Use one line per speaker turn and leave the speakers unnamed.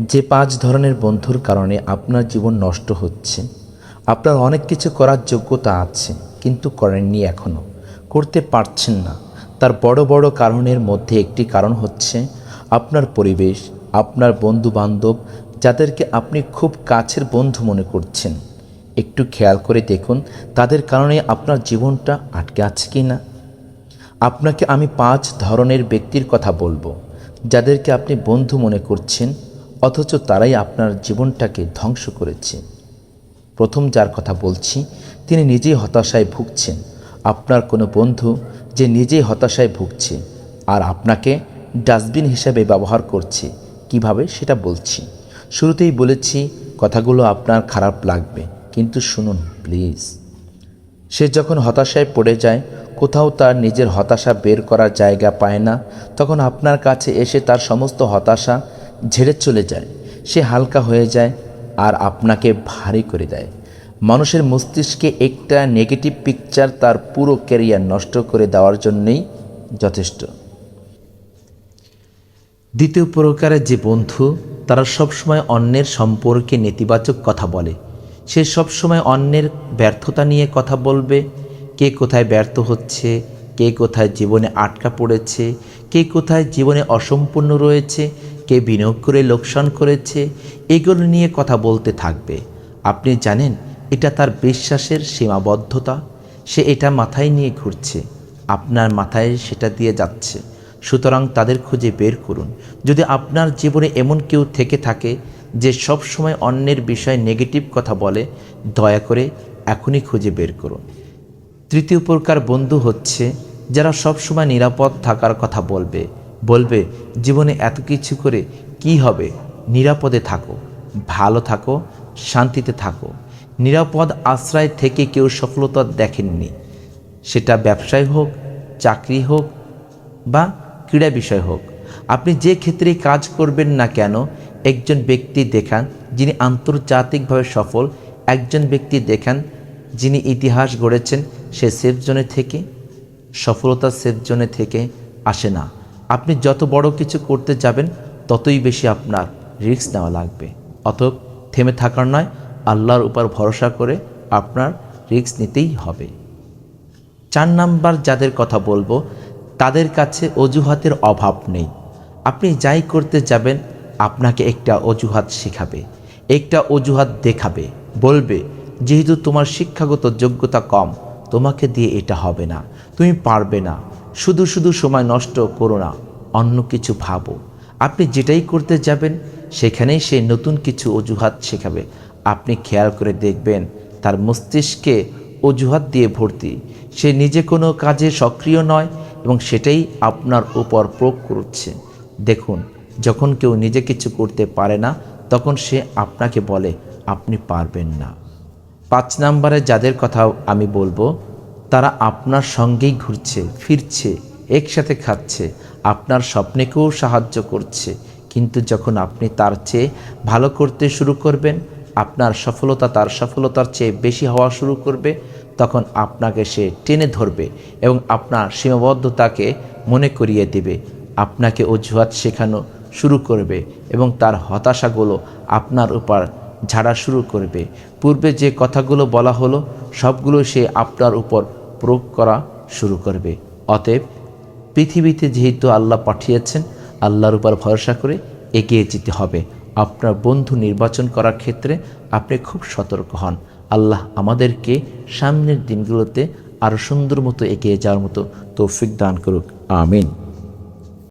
যে পাঁচ ধরনের বন্ধুর কারণে আপনার জীবন নষ্ট হচ্ছে, আপনার অনেক কিছু করার যোগ্যতা আছে, কিন্তু করেননি এখনও করতে পারছেন না। তার বড় বড় কারণের মধ্যে একটি কারণ হচ্ছে আপনার পরিবেশ, আপনার বন্ধু বান্ধব যাদেরকে আপনি খুব কাছের বন্ধু মনে করছেন। একটু খেয়াল করে দেখুন, তাদের কারণে আপনার জীবনটা আটকে আছে কি না। আপনাকে আমি পাঁচ ধরনের ব্যক্তির কথা বলব, যাদেরকে আপনি বন্ধু মনে করছেন অথচ তারাই আপনার জীবনটাকে ধ্বংস করেছে। প্রথম যার কথা বলছি, তিনি নিজেই হতাশায় ভুগছেন। আপনার কোনো বন্ধু যে নিজেই হতাশায় ভুগছে, আর আপনাকে ডাস্টবিন হিসাবে ব্যবহার করছে, কীভাবে সেটা বলছি। শুরুতেই বলেছি, কথাগুলো আপনার খারাপ লাগবে, কিন্তু শুনুন, প্লিজ। সে যখন হতাশায় পড়ে যায়, কোথাও তার নিজের হতাশা বের করার জায়গা পায় না, তখন আপনার কাছে এসে তার সমস্ত হতাশা ঝেড়ে চলে যায়। সে হালকা হয়ে যায় আর আপনাকে ভারী করে দেয়। মানুষের মস্তিষ্কে একটা নেগেটিভ পিকচার তার পুরো ক্যারিয়ার নষ্ট করে দেওয়ার জন্যই যথেষ্ট। দ্বিতীয় প্রকারের যে বন্ধু, তারা সবসময় অন্যের সম্পর্কে নেতিবাচক কথা বলে। সে সবসময় অন্যের ব্যর্থতা নিয়ে কথা বলবে। কে কোথায় ব্যর্থ হচ্ছে, কে কোথায় জীবনে আটকা পড়েছে, কে কোথায় জীবনে অসম্পূর্ণ রয়েছে কে বিনিয়োগ করে লোকসান করেছে, এগুলো নিয়ে কথা বলতে থাকবে। আপনি জানেন, এটা তার বিশ্বাসের সীমাবদ্ধতা। সে এটা মাথায় নিয়ে ঘুরছে। আপনার মাথায় সেটা দিয়ে যাচ্ছে। সুতরাং তাদের খুঁজে বের করুন। যদি আপনার জীবনে এমন কেউ থেকে থাকে যে সব সময় অন্যের বিষয়ে নেগেটিভ কথা বলে, দয়া করে এখনই খুঁজে বের করুন। তৃতীয় প্রকার বন্ধু হচ্ছে যারা সবসময় নিরাপদ থাকার কথা বলবে। বলবে, জীবনে এত কিছু করে কি হবে? নিরাপদে থাকো, ভালো থাকো, শান্তিতে থাকো। নিরাপদ আশ্রয় থেকে কেউ সফলতা দেখেননি। সেটা ব্যবসায় হোক, চাকরি হোক বা ক্রীড়া বিষয় হোক। আপনি যে ক্ষেত্রে কাজ করবেন না কেন, একজন ব্যক্তি দেখান যিনি আন্তর্জাতিকভাবে সফল, একজন ব্যক্তি দেখান যিনি ইতিহাস গড়েছেন, সে সেফ জোনে থেকে, সফলতা সেফ জোনে থেকে আসে না। আপনি যত বড় কিছু করতে যাবেন, ততই বেশি আপনার রিস্ক নেওয়া লাগবে। অতএব থেমে থাকার নয়, আল্লাহর উপর ভরসা করে আপনার রিস্ক নিতেই হবে। চার নাম্বার যাদের কথা বলব, তাদের কাছে অজুহাতের অভাব নেই। আপনি যাই করতে যাবেন, আপনাকে একটা অজুহাত শেখাবে, একটা অজুহাত দেখাবে, বলবে, যেহেতু তোমার শিক্ষাগত যোগ্যতা কম, তোমাকে দিয়ে এটা হবে না, তুমি পারবে না। শুধু শুধু সময় নষ্ট করো না, অন্য কিছু ভাবো। আপনি যেটাই করতে যাবেন, সেখানেই সে নতুন কিছু অজুহাত শেখাবে। আপনি খেয়াল করে দেখবেন, তার মস্তিষ্কে অজুহাত দিয়ে ভর্তি। সে নিজে কোনো কাজে সক্রিয় নয় এবং সেটাই আপনার উপর প্রয়োগ করছে। দেখুন, যখন কেউ নিজে কিছু করতে পারে না, তখন সে আপনাকে বলে, আপনি পারবেন না। পাঁচ নম্বরে যাদের কথা আমি বলব তারা আপনার সঙ্গেই ঘুরছে, ফিরছে, একসাথে খাচ্ছে, আপনার স্বপ্নেকেও সাহায্য করছে। কিন্তু যখন আপনি তার চেয়ে ভালো করতে শুরু করবেন, আপনার সফলতা তার সফলতার চেয়ে বেশি হওয়া শুরু করবে, তখন আপনাকে সে টেনে ধরবে এবং আপনার সীমাবদ্ধতাকে মনে করিয়ে দেবে। আপনাকে অজুহাত শেখানো শুরু করবে এবং তার হতাশাগুলো আপনার উপর ঝাড়া শুরু করবে। পূর্বে যে কথাগুলো বলা হলো, সবগুলো সে আপনার উপর প্রয়োগ করা শুরু করবে। অতএব পৃথিবীতে যেহেতু আল্লাহ পাঠিয়েছেন, আল্লাহর উপর ভরসা করে এগিয়ে যেতে হবে। আপনার বন্ধু নির্বাচন করার ক্ষেত্রে আপনি খুব সতর্ক হন। আল্লাহ আমাদেরকে সামনের দিনগুলোতে আরও সুন্দর মতো এগিয়ে যাওয়ার মতো তৌফিক দান করুক। আমিন।